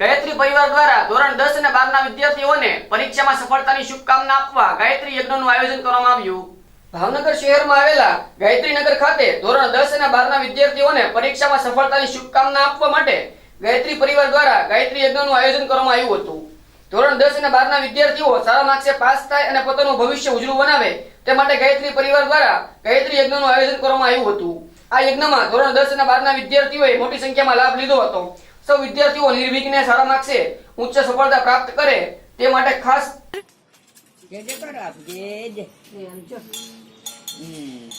ગાયત્રી પરિવાર દ્વારા ધોરણ દસ અને બારના વિદ્યાર્થીઓને પરીક્ષામાં સફળતાની શુભકામના આપવા ગાયત્રી યજ્ઞનું આયોજન કરવામાં આવ્યું. ભાવનગર શહેરમાં આવેલા ગાયત્રી નગર ખાતે ધોરણ દસ અને બારના વિદ્યાર્થીઓને પરીક્ષામાં સફળતાની શુભકામના આપવા માટે ગાયત્રી પરિવાર દ્વારા ગાયત્રી યજ્ઞનું આયોજન કરવામાં આવ્યું હતું. ધોરણ દસ અને બારના વિદ્યાર્થીઓ સારા માર્ક્સે પાસ થાય અને પોતાનું ભવિષ્ય ઉજળું બનાવે તે માટે ગાયત્રી પરિવાર દ્વારા ગાયત્રી યજ્ઞનું આયોજન કરવામાં આવ્યું હતું. આ યજ્ઞમાં ધોરણ દસ અને બારના વિદ્યાર્થીઓએ મોટી સંખ્યામાં લાભ લીધો હતો. સૌ વિદ્યાર્થીઓ નિર્વિઘ્ને સારા માર્ક્સે ઉચ્ચ સફળતા પ્રાપ્ત કરે તે માટે ખાસ જે કરો આપ. હમ.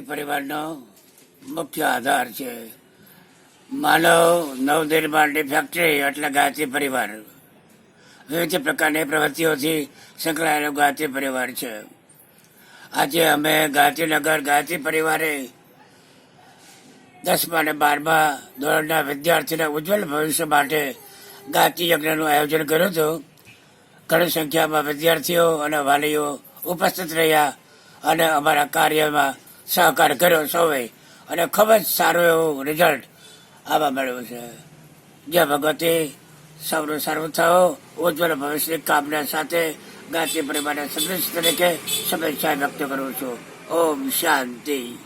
પરિવારનો મુખ્ય આધાર છે માનવ નવનિર્માણની ફેક્ટરી એટલે ગાંધી પરિવાર વિવિધ પ્રકારની પ્રવૃત્તિઓથી સંકળાયેલો ગાયત્રી પરિવાર છે. આજે અમે ગાંધીનગર ગાયત્રી પરિવારે દસમા અને બારમા ધોરણના વિદ્યાર્થીના ઉજ્જવલ ભવિષ્ય માટે ગાયત્રી યજ્ઞનું આયોજન કર્યું હતું. ઘણી સંખ્યામાં વિદ્યાર્થીઓ અને વાલીઓ ઉપસ્થિત રહ્યા અને અમારા કાર્યમાં સહકાર કર્યો સૌએ અને ખૂબ જ સારું એવું રિઝલ્ટ આવવા મળ્યું છે. જય ભગવતી. સૌનું સારું થયો ઉજ્જવળ ભવિષ્યની કામના સાથે ગાંધી પરિવારના સદસ્ય તરીકે શુભેચ્છા વ્યક્ત કરું છું. ઓમ શાંતિ.